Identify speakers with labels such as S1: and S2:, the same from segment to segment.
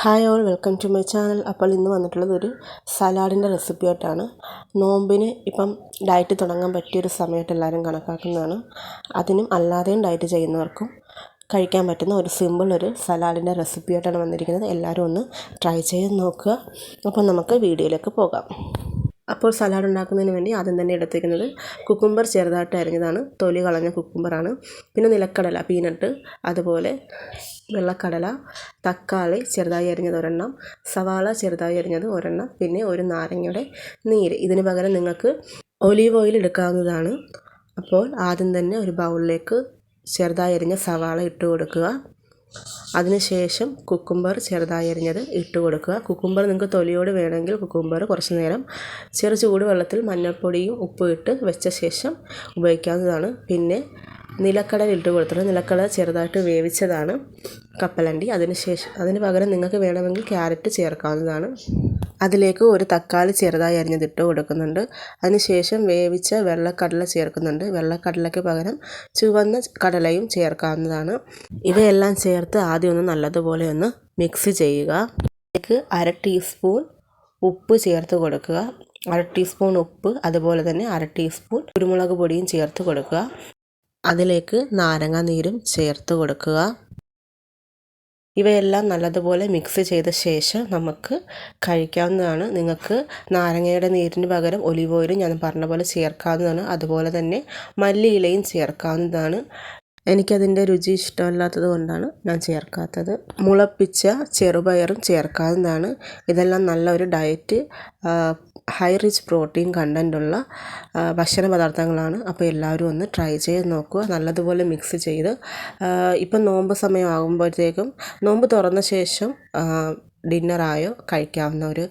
S1: Hi all welcome to my channel അപ്പോൾ ഇന്ന് വന്നിട്ടുള്ളത് ഒരു സലാഡിന്റെ റെസിപ്പി ആയിട്ടാണ്. നോമ്പിന് ഇപ്പം ഡയറ്റ് തുടങ്ങാൻ പറ്റിയൊരു സമയമായിട്ട് എല്ലാവരും കണക്കാക്കുന്നതാണ്. അതിനും അല്ലാതെയും ഡയറ്റ് ചെയ്യുന്നവർക്കും കഴിക്കാൻ പറ്റുന്ന ഒരു സിമ്പിൾ ഒരു സലാഡിന്റെ റെസിപ്പി ആയിട്ടാണ് വന്നിരിക്കുന്നത്. എല്ലാവരും ഒന്ന് ട്രൈ ചെയ്ത് നോക്കുക. അപ്പോൾ നമുക്ക് വീഡിയോയിലേക്ക് പോകാം. അപ്പോൾ സലാഡ് ഉണ്ടാക്കുന്നതിന് വേണ്ടി ആദ്യം തന്നെ എടുത്തിരിക്കുന്നത് കുക്കുംബർ ചെറുതായിട്ട് അരിഞ്ഞതാണ്. തൊലി കളഞ്ഞ കുക്കുംബറാണ്. പിന്നെ നിലക്കടല പീനട്ട് അതുപോലെ വെള്ളക്കടല തക്കാളി ചെറുതായി അരിഞ്ഞത് ഒരെണ്ണം സവാള ചെറുതായി അരിഞ്ഞത് ഒരെണ്ണം പിന്നെ ഒരു നാരങ്ങയുടെ നീര്. ഇതിന് പകരം നിങ്ങൾക്ക് ഒലീവ് ഓയിൽ എടുക്കാവുന്നതാണ്. അപ്പോൾ ആദ്യം തന്നെ ഒരു ബൗളിലേക്ക് ചെറുതായി അരിഞ്ഞ സവാള ഇട്ട് കൊടുക്കുക. അതിനുശേഷം കുക്കുംബർ ചെറുതായി അരിഞ്ഞത് ഇട്ട് കൊടുക്കുക. കുക്കുംബർ നിങ്ങൾക്ക് തൊലിയോട് വേണമെങ്കിൽ കുക്കുംബർ കുറച്ച് നേരം ചെറു ചൂടുവെള്ളത്തിൽ മഞ്ഞൾപ്പൊടിയും ഉപ്പും ഇട്ട് വെച്ച ശേഷം ഉപയോഗിക്കാവുന്നതാണ്. പിന്നെ നിലക്കടല ഇട്ട് കൊടുത്തിട്ട് നിലക്കടല ചെറുതായിട്ട് വേവിച്ചതാണ് കപ്പലണ്ടി. അതിന് ശേഷം അതിന് പകരം നിങ്ങൾക്ക് വേണമെങ്കിൽ ക്യാരറ്റ് ചേർക്കാവുന്നതാണ്. അതിലേക്ക് ഒരു തക്കാളി ചെറുതായി അരിഞ്ഞതിട്ട് കൊടുക്കുന്നുണ്ട്. അതിനുശേഷം വേവിച്ച വെള്ളക്കടല ചേർക്കുന്നുണ്ട്. വെള്ളക്കടലയ്ക്ക് പകരം ചുവന്ന കടലയും ചേർക്കാവുന്നതാണ്. ഇവയെല്ലാം ചേർത്ത് ആദ്യം ഒന്ന് നല്ലതുപോലെ ഒന്ന് മിക്സ് ചെയ്യുക. അതിലേക്ക് അര ടീസ്പൂൺ ഉപ്പ് ചേർത്ത് കൊടുക്കുക. അര ടീസ്പൂൺ ഉപ്പ് അതുപോലെ തന്നെ അര ടീസ്പൂൺ കുരുമുളക് പൊടിയും ചേർത്ത് കൊടുക്കുക. അതിലേക്ക് നാരങ്ങ നീരും ചേർത്ത് കൊടുക്കുക. ഇവയെല്ലാം നല്ലതുപോലെ മിക്സ് ചെയ്ത ശേഷം നമുക്ക് കഴിക്കാവുന്നതാണ്. നിങ്ങൾക്ക് നാരങ്ങയുടെ നീരിന് പകരം ഒലിവ് ഓയിലും ഞാൻ പറഞ്ഞ പോലെ ചേർക്കാവുന്നതാണ്. അതുപോലെ തന്നെ മല്ലിയിലയും ചേർക്കാവുന്നതാണ്. എനിക്കതിന്റെ രുചി ഇഷ്ടമല്ലാത്തത് കൊണ്ടാണ് ഞാൻ ചേർക്കാത്തത്. മുളപ്പിച്ച ചെറുപയറും ചേർക്കാവുന്നതാണ്. ഇതെല്ലാം നല്ലൊരു ഡയറ്റ് ഹൈ റിച്ച് പ്രോട്ടീൻ കണ്ടന്റുള്ള ഭക്ഷണ പദാർത്ഥങ്ങളാണ്. അപ്പോൾ എല്ലാവരും ഒന്ന് ട്രൈ ചെയ്ത് നോക്കുക. നല്ലതുപോലെ മിക്സ് ചെയ്ത് ഇപ്പം നോമ്പ് സമയമാകുമ്പോഴത്തേക്കും നോമ്പ് തുറന്ന ശേഷം ഡിന്നറായോ കഴിക്കാവുന്ന ഒരു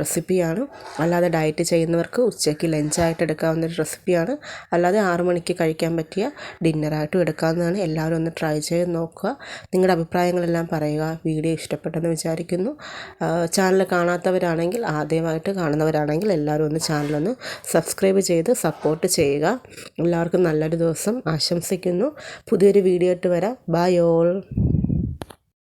S1: റെസിപ്പിയാണ്. അല്ലാതെ ഡയറ്റ് ചെയ്യുന്നവർക്ക് ഉച്ചയ്ക്ക് ലഞ്ചായിട്ട് എടുക്കാവുന്ന ഒരു റെസിപ്പിയാണ്. അല്ലാതെ ആറു മണിക്ക് കഴിക്കാൻ പറ്റിയ ഡിന്നറായിട്ടും എടുക്കാവുന്നതാണ്. എല്ലാവരും ഒന്ന് ട്രൈ ചെയ്ത് നോക്കുക. നിങ്ങളുടെ അഭിപ്രായങ്ങളെല്ലാം പറയുക. വീഡിയോ ഇഷ്ടപ്പെട്ടെന്ന് വിചാരിക്കുന്നു. ചാനൽ കാണാത്തവരാണെങ്കിൽ ആദ്യമായിട്ട് കാണുന്നവരാണെങ്കിൽ എല്ലാവരും ഒന്ന് ചാനലൊന്ന് സബ്സ്ക്രൈബ് ചെയ്ത് സപ്പോർട്ട് ചെയ്യുക. എല്ലാവർക്കും നല്ലൊരു ദിവസം ആശംസിക്കുന്നു. പുതിയൊരു വീഡിയോ ആയിട്ട് വരാം. By all